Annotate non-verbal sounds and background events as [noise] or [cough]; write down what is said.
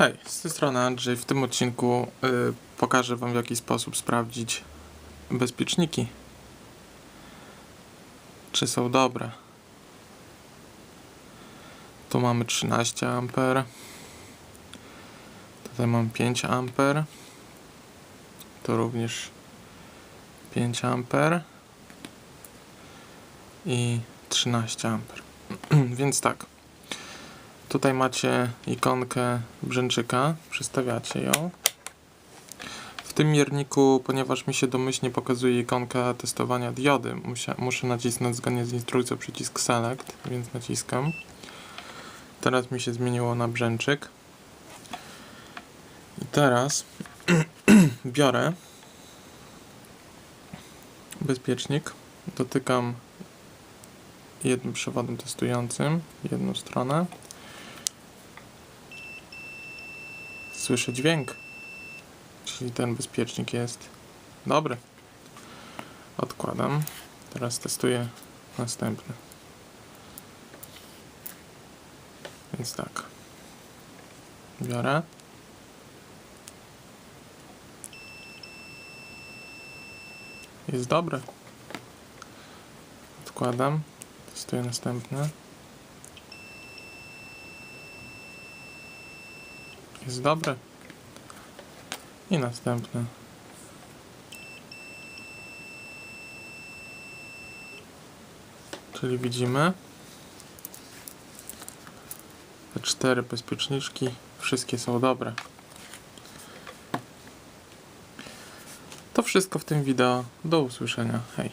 Hej, z tej strony Andrzej. W tym odcinku y, pokażę Wam w jaki sposób sprawdzić bezpieczniki. Czy są dobre. Tu mamy 13 A. Tutaj mam 5 A. Tu również 5 A. I 13 A. [clears throat] Więc tak. Tutaj macie ikonkę brzęczyka, przestawiacie ją. W tym mierniku, ponieważ mi się domyślnie pokazuje ikonka testowania diody, muszę nacisnąć zgodnie z instrukcją przycisk Select, więc naciskam. Teraz mi się zmieniło na brzęczyk. I teraz [clears throat] biorę bezpiecznik, dotykam jednym przewodem testującym jedną stronę. Słyszę dźwięk. Czyli ten bezpiecznik jest dobry. Odkładam. Teraz testuję następny. Więc tak. Biorę. Jest dobre. Odkładam. Testuję następny. Jest dobre. I następny. Czyli widzimy te cztery bezpieczniczki, wszystkie są dobre. To wszystko w tym wideo. Do usłyszenia. Hej.